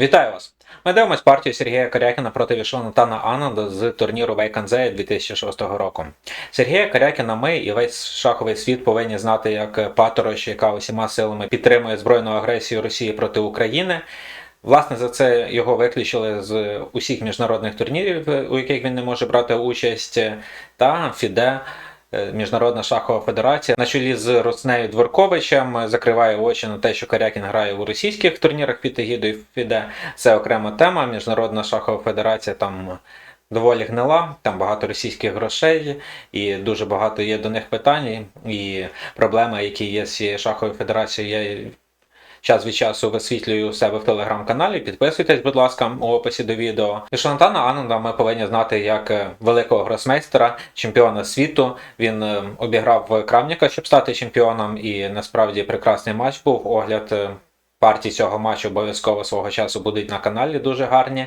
Вітаю вас! Ми дивимось партію Сергія Корякіна проти Вішонатана Ананда з турніру Вейканзея 2006 року. Сергія Корякіна ми і весь шаховий світ повинні знати як патороч, яка усіма силами підтримує збройну агресію Росії проти України. Власне, за це його виключили з усіх міжнародних турнірів, у яких він не може брати участь, та ФІДЕ. Е, Міжнародна шахова федерація на чолі з Роснею Дворковичем закриває очі на те, що Карякін грає у російських турнірах під егідою ФІДЕ. Це окрема тема. Міжнародна шахова федерація там доволі гнила, там багато російських грошей, і дуже багато є до них питань. І проблеми, які є з цією шаховою федерацією, я час від часу висвітлюю у себе в телеграм-каналі. Підписуйтесь, будь ласка, у описі до відео. І Шантана Ананда ми повинні знати як е, великого гросмейстера, чемпіона світу. Він е, обіграв Крамніка, щоб стати чемпіоном, і насправді прекрасний матч був. Огляд е, партій цього матчу обов'язково свого часу будуть на каналі дуже гарні.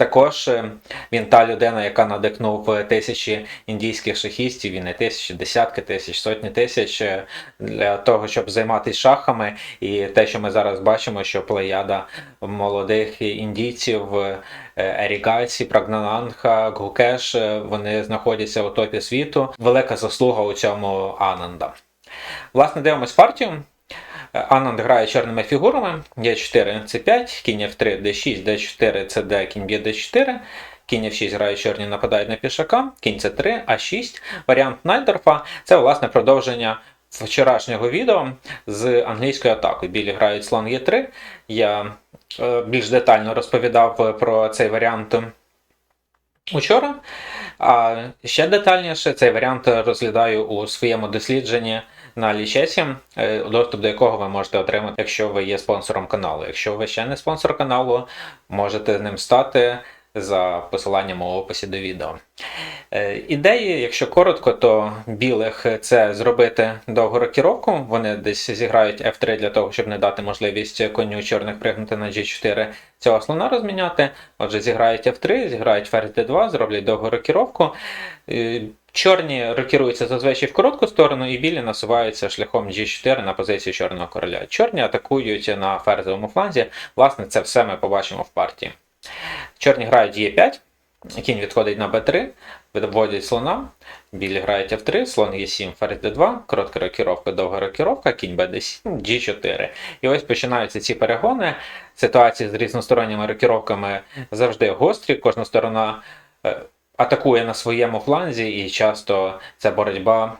Також е, він та людина, яка надихнув е, тисячі індійських шахістів, і не тисячі, десятки тисяч, сотні тисяч е, для того, щоб займатися шахами. І те, що ми зараз бачимо, що плеяда молодих індійців, е, Ерігайці, Прагнананха, Гукеш, вони знаходяться у топі світу. Велика заслуга у цьому Ананда. Власне, дивимось партію. Ананд грає чорними фігурами. Є4, С5, кінь F3, D6, D4, CD, кінь б'є D4. Кінь F6 грає чорні, нападають на пішака, кінь С3, А6. Варіант Найдорфа це власне продовження вчорашнього відео з англійською атакою. Білі грають слон Е3. Я е, більш детально розповідав про цей варіант учора. А ще детальніше цей варіант розглядаю у своєму дослідженні на лічесі, е, доступ до якого ви можете отримати, якщо ви є спонсором каналу. Якщо ви ще не спонсор каналу, можете ним стати за посиланням у описі до відео. Е, Ідеї, якщо коротко, то білих це зробити довгу рокіровку. Вони десь зіграють F3 для того, щоб не дати можливість коню чорних пригнути на G4 цього слона розміняти. Отже, зіграють F3, зіграють ферзь D2, зроблять довгу рокіровку. Е, Чорні рокіруються зазвичай в коротку сторону, і білі насуваються шляхом G4 на позицію чорного короля. Чорні атакують на ферзовому фланзі. Власне, це все ми побачимо в партії. Чорні грають Е5, кінь відходить на Б3, виводять слона, білі грають F3, слон Е7, ферзь D2, коротка рокіровка, довга рокіровка, кінь Б7, G4. І ось починаються ці перегони. Ситуації з різносторонніми рокіровками завжди гострі, кожна сторона е, атакує на своєму фланзі, і часто це боротьба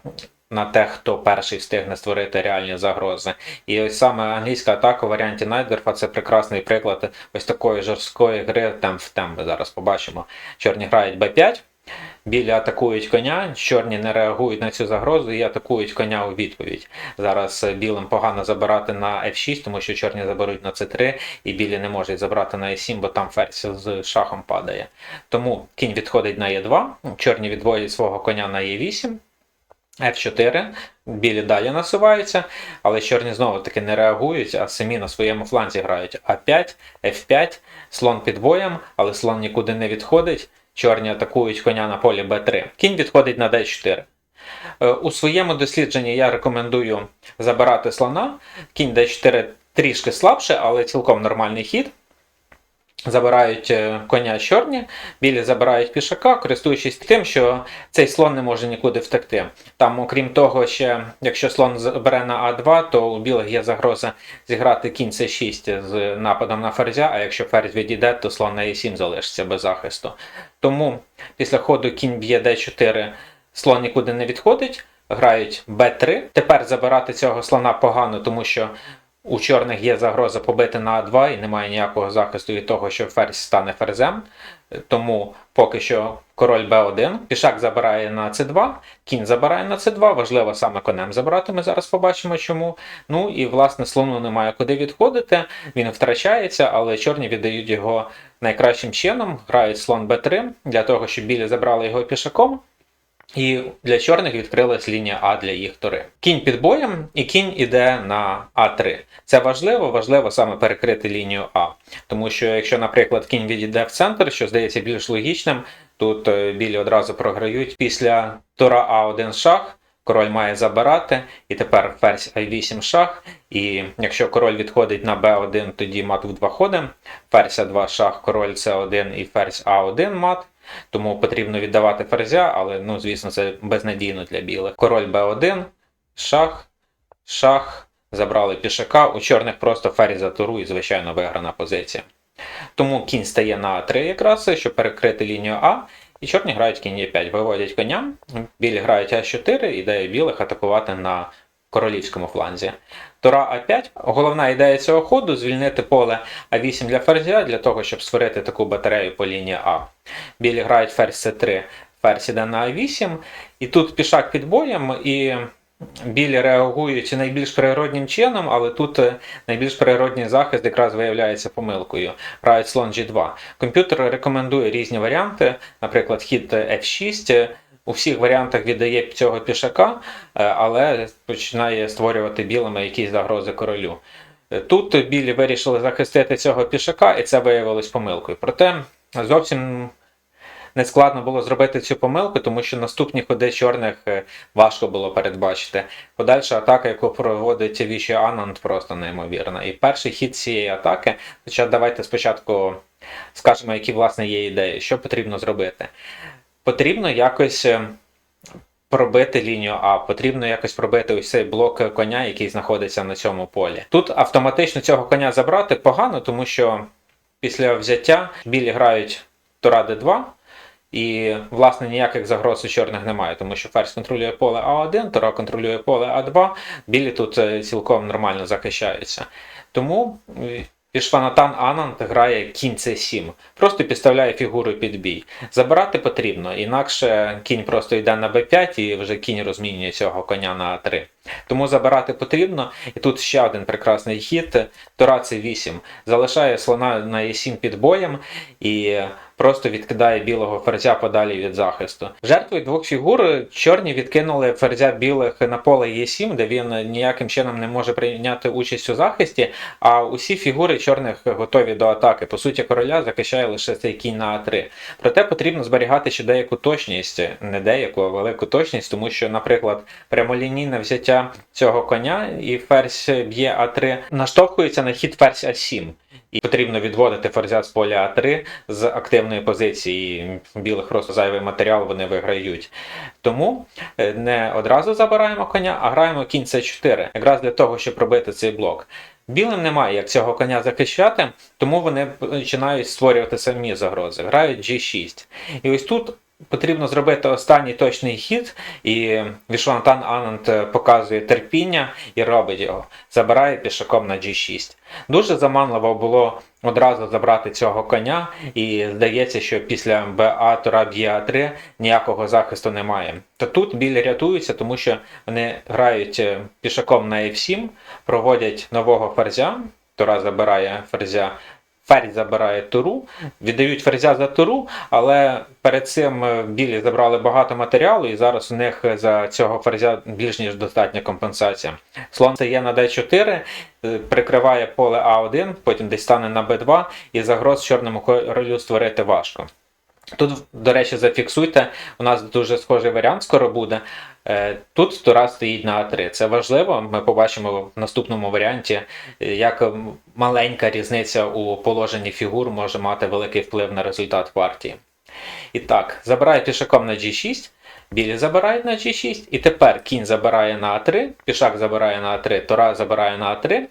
на те, хто перший встигне створити реальні загрози. І ось саме англійська атака у варіанті Найдерфа це прекрасний приклад ось такої жорсткої гри темп в темп. Ми зараз побачимо. Чорні грають Б5. Білі атакують коня, чорні не реагують на цю загрозу і атакують коня у відповідь. Зараз е, білим погано забирати на F6, тому що чорні заберуть на C3, і білі не можуть забрати на E7, бо там ферзь з шахом падає. Тому кінь відходить на Е2, чорні відводять свого коня на Е8. F4, білі далі насуваються, але чорні знову таки не реагують, а самі на своєму фланзі грають А5, F5, слон під боєм, але слон нікуди не відходить. Чорні атакують коня на полі Б3. Кінь відходить на D4. Е, У своєму дослідженні я рекомендую забирати слона. Кінь D4 трішки слабше, але цілком нормальний хід. Забирають е, коня чорні, білі забирають пішака, користуючись тим, що цей слон не може нікуди втекти. Там, окрім того, ще якщо слон забере на А2, то у білих є загроза зіграти кінь С6 з нападом на ферзя, а якщо ферзь відійде, то слон на Е7 залишиться без захисту. Тому після ходу кінь б'є Д4, слон нікуди не відходить, грають Б3. Тепер забирати цього слона погано, тому що у чорних є загроза побити на А2 і немає ніякого захисту від того, що ферзь стане ферзем. Тому поки що король Б1, пішак забирає на С2, кінь забирає на С2, важливо саме конем забирати, ми зараз побачимо чому. Ну і власне слону немає куди відходити, він втрачається, але чорні віддають його найкращим чином, грають слон Б3 для того, щоб білі забрали його пішаком. І для чорних відкрилась лінія А для їх тори. Кінь під боєм, і кінь іде на А3. Це важливо, важливо саме перекрити лінію А. Тому що якщо, наприклад, кінь відійде в центр, що здається більш логічним, тут е, білі одразу програють. Після тура А1 шах, король має забирати, і тепер ферзь А8 шах. І якщо король відходить на Б1, тоді мат в два ходи. Ферзь А2 шах, король С1 і ферзь А1 мат. Тому потрібно віддавати ферзя, але ну, звісно, це безнадійно для білих. Король Б1, шах, шах, забрали пішака. У чорних просто ферзь за туру і, звичайно, виграна позиція. Тому кінь стає на 3 якраз, щоб перекрити лінію А. І чорні грають кінь Е5, виводять коня, білі грають А4, ідея білих атакувати на королівському фланзі. Тура А5. Головна ідея цього ходу звільнити поле А8 для ферзя, для того, щоб створити таку батарею по лінії А. Білі грають ферзь С3, ферзь іде на А8, і тут пішак під боєм, і білі реагують найбільш природнім чином, але тут е, найбільш природній захист якраз виявляється помилкою. Грають слон G2. Комп'ютер рекомендує різні варіанти, наприклад, хід F6. У всіх варіантах віддає цього пішака, е, але починає створювати білими якісь загрози королю. Е, Тут білі вирішили захистити цього пішака, і це виявилось помилкою. Проте зовсім не складно було зробити цю помилку, тому що наступні ходи чорних е, важко було передбачити. Подальша атака, яку проводить Віші Ананд, просто неймовірна. І перший хід цієї атаки, хоча давайте спочатку скажемо, які власне є ідеї, що потрібно зробити. Потрібно якось. е, Пробити лінію А, потрібно якось пробити ось цей блок коня, який знаходиться на цьому полі. Тут автоматично цього коня забрати погано, тому що після взяття білі грають Тура Д2, і, власне, ніяких загроз у чорних немає, тому що ферзь контролює поле А1, Тура контролює поле А2, білі тут е, цілком нормально захищаються. Тому е, Вішванатан Ананд грає кінь С7, просто підставляє фігуру під бій. Забирати потрібно, інакше кінь просто йде на Б5 і вже кінь розмінює цього коня на А3. Тому забирати потрібно. І тут ще один прекрасний хід. Тура С8 залишає слона на Е7 під боєм і просто відкидає білого ферзя подалі від захисту. Жертвою двох фігур чорні відкинули ферзя білих на поле Е7, де він ніяким чином не може прийняти участь у захисті, а усі фігури чорних готові до атаки. По суті, короля захищає лише цей кінь на А3. Проте потрібно зберігати ще деяку точність, не деяку, а велику точність, тому що, наприклад, прямолінійне взяття цього коня і ферзь б'є А3 наштовхується на хід ферзь А7. І потрібно відводити ферзя з поля А3 з активної позиції. Білих просто зайвий матеріал вони виграють. Тому е, не одразу забираємо коня, а граємо кінь С4, якраз для того, щоб робити цей блок. Білим немає як цього коня захищати, тому вони починають створювати самі загрози. Грають G6. І ось тут потрібно зробити останній точний хід, і Вішвантан Ананд показує терпіння і робить його. Забирає пішаком на G6. Дуже заманливо було одразу забрати цього коня, і здається, що після БА Тура б'є А3 ніякого захисту немає. То тут білі рятуються, тому що вони грають е, пішаком на F7, проводять нового ферзя. Тура забирає ферзя. Ферзь забирає туру, віддають ферзя за туру, але перед цим е, білі забрали багато матеріалу, і зараз у них за цього ферзя більш ніж достатня компенсація. Слон стає на d4, е, прикриває поле А1, потім десь стане на Б2, і загроз чорному королю створити важко. Тут, до речі, зафіксуйте, у нас дуже схожий варіант скоро буде. Е, Тут тура стоїть на А3. Це важливо. Ми побачимо в наступному варіанті, як маленька різниця у положенні фігур може мати великий вплив на результат партії. І так, забирає пішаком на G6, білі забирають на G6, і тепер кінь забирає на А3, пішак забирає на А3, тура забирає на А3,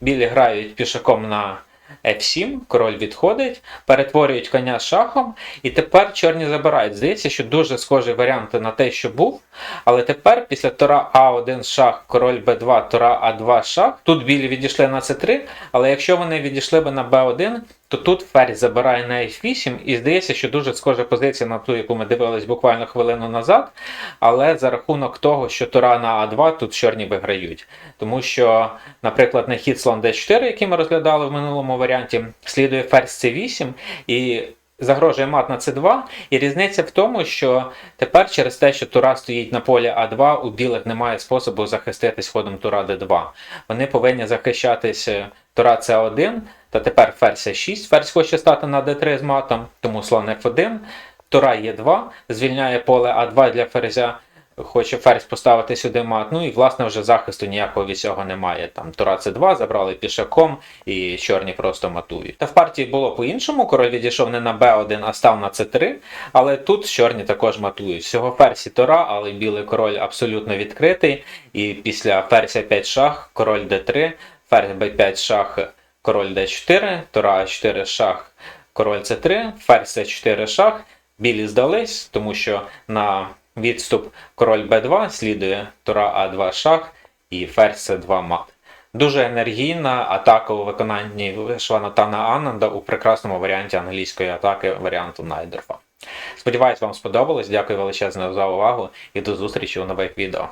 білі грають пішаком на F7, король відходить, перетворюють коня шахом, і тепер чорні забирають. Здається, що дуже схожі варіанти на те, що був. Але тепер, після Тора А1 шах, король Б2, Тора А2 шах, тут білі відійшли на С3, але якщо вони відійшли би на Б1, то тут ферзь забирає на F8, і здається, що дуже схожа позиція на ту, яку ми дивились буквально хвилину назад. Але за рахунок того, що тура на А2 тут чорні виграють. Тому що, наприклад, на хід слон d4, який ми розглядали в минулому варіанті, слідує ферзь c8 і загрожує мат на c2. І різниця в тому, що тепер через те, що тура стоїть на полі А2, у білих немає способу захиститись ходом тура d2. Вони повинні захищатись е, тура c1, та тепер ферзь С6. ферзь хоче стати на d3 з матом, тому слон f1. Тура Е2 звільняє поле А2 для ферзя. Хоче ферзь поставити сюди мат. Ну і власне вже захисту ніякого від цього немає. Там Тура С2 забрали пішаком, і чорні просто матують. Та в партії було по-іншому. Король відійшов не на Б1, а став на С3. Але тут чорні також матують. Всього ферзь і Тора, але білий король абсолютно відкритий. І після ферзя 5 шах, король Д3, ферзь Б5 шах, король Д4, Тора А4 шах, король С3, ферзь С4 шах. Білі здались, тому що на відступ король Б2 слідує Тура А2 шах і ферзь С2 мат. Дуже енергійна атака у виконанні Шванатана Ананда у прекрасному варіанті англійської атаки варіанту Найдорфа. Сподіваюсь, вам сподобалось. Дякую величезно за увагу і до зустрічі у нових відео.